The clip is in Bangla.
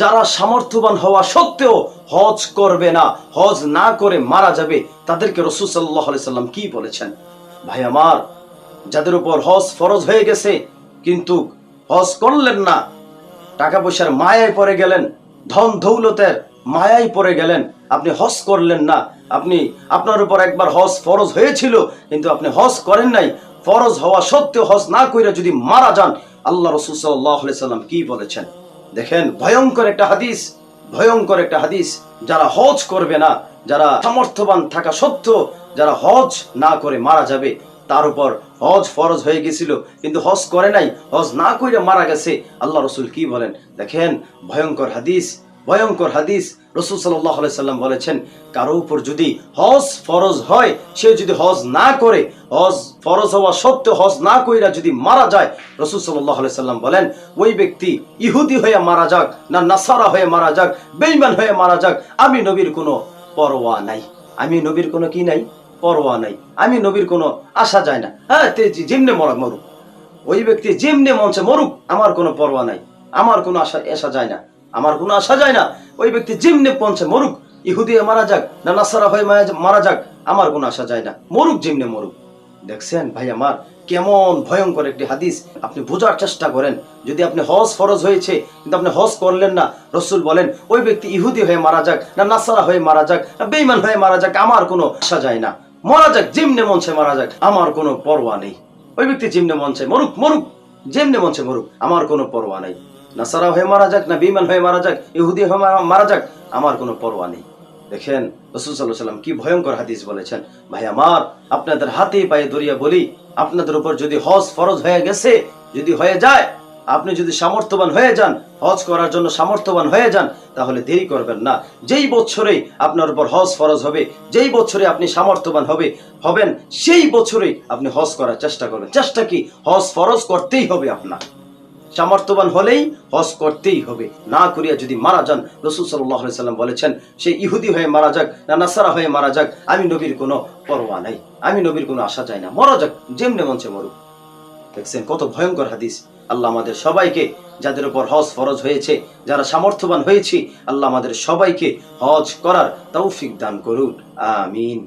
যারা সামর্থ্যবান হওয়া সত্ত্বেও হজ করবে না, হজ না করে মারা যাবে, তাদেরকে রসুল সাল্লাহ সাল্লাম কি বলেছেন? ভাই আমার, যাদের উপর হজ ফরজ হয়ে গেছে, কিন্তু হজ করলেন না, টাকা পয়সার মায়ায় পড়ে গেলেন, ধন দৌলতের মায়ায় পড়ে গেলেন, আপনি হজ করলেন না, আপনি, আপনার উপর একবার হজ ফরজ হয়েছিল, কিন্তু আপনি হজ করেন নাই, ফরজ হওয়া সত্ত্বেও হজ না কইরা যদি মারা যান, আল্লাহ রসুল সাল্লাহ সাল্লাম কি বলেছেন? দেখেন, ভয়ঙ্কর একটা হাদিস, ভয়ঙ্কর একটা হাদিস। যারা হজ করবে না, যারা সামর্থ্যবান থাকা সত্ত্বেও যারা হজ না করে মারা যাবে, তার উপর হজ ফরজ হয়ে গেছিল, কিন্তু হজ করে নাই, হজ না করে মারা গেছে। আল্লাহ রসুল কি বলেন? দেখেন, ভয়ঙ্কর হাদিস ভয়ঙ্কর হাদিস রসুল সাল্লাহ সাল্লাম বলেছেন, কারও উপর যদি হজ ফরজ হয়, সে যদি হজ না করে, হজ ফরজ হওয়া সত্ত্বেও হজ না কইরা যদি মারা যায়, রসুল সাল্লাহ সাল্লাম বলেন, ওই ব্যক্তি ইহুদি হয়ে মারা যাক না নাসারা হয়ে মারা যাক বেইমান হয়ে মারা যাক, আমি নবীর কোনো পরোয়া নাই। আমি নবীর কোনো কি নাই? পরোয়া নাই। আমি নবীর কোনো আশা যায় না। হ্যাঁ যেমনে মরা মরুক। ওই ব্যক্তি যেমনে মঞ্চে মরুক, আমার কোনো পরোয়া নাই। আমার কোনো আশা আশা যায় না। আমার কোনো আশা যায় না। ওই ব্যক্তি যেমনে পঞ্চে মরুক, ইহুদি মারা যাক না নাসারা হয়ে মারা- যাক, আমার কোনো আশা যায় না। মরুক যেমনে মরুক। দেখছেন ভাই আমার, কেমন ভয়ঙ্কর একটি হাদিস। আপনি বোঝার চেষ্টা করেন। যদি আপনি হজ ফরজ হয়েছে, কিন্তু আপনি হজ করলেন না, রসুল বলেন, ওই ব্যক্তি ইহুদি হয়ে মারা যাক, না নাসারা হয়ে মারা যাক, না বেইমান হয়ে মারা যাক, আমার কোনো আশা যায় না। মারা যাক, যেমনে মঞ্চে মারা যাক, আমার কোনো পরোয়া নেই। ওই ব্যক্তি যেমনে মঞ্চে মরুক মরুক, যেমনে মঞ্চে মরুক, আমার কোনো পরোয়া নেই। নাসারা হয়ে মারা যাক, না বেইমান হয়ে মারা যাক, ইহুদি হয়ে মারা যাক, আমার কোনো পরোয়া নেই। দেখেন, রসুল সাল্লাহ সাল্লাম কি ভয়ঙ্কর হাদিস বলেছেন। ভাই আমার, আপনাদের হাতে পায়ে দরিয়া বলি, আপনাদের উপর যদি হজ ফরজ হয়ে গেছে, যদি হয়ে যায়, আপনি যদি সামর্থ্যবান হয়ে যান, হজ করার জন্য সামর্থ্যবান হয়ে যান, তাহলে দেরি করবেন না। যেই বছরে আপনার উপর হজ ফরজ হবে, যেই বছরে আপনি সামর্থ্যবান হবে, হবেন, সেই বছরে আপনি হজ করার চেষ্টা করবেন। চেষ্টা কি? হজ ফরজ করতেই হবে আপনার। সামর্থ্যবান হলেই হজ করতেই হবে। না করিয়া যদি মারা যান, রসুল সাল্লাম বলেছেন, সে ইহুদি হয়ে মারা যাক না নাসারা হয়ে মারা যাক, আমি নবীর কোনো পরোয়া নাই, আমি নবীর কোনো আশা চাই না, মরা যাক, যেমনে মঞ্চে মরুক। দেখছেন কত ভয়ঙ্কর হাদিস। আল্লাহ আমাদের সবাইকে, যাদের উপর হজ ফরজ হয়েছে, যারা সামর্থ্যবান হয়েছি, আল্লাহ আমাদের সবাইকে হজ করার তৌফিক দান করুন। আমিন।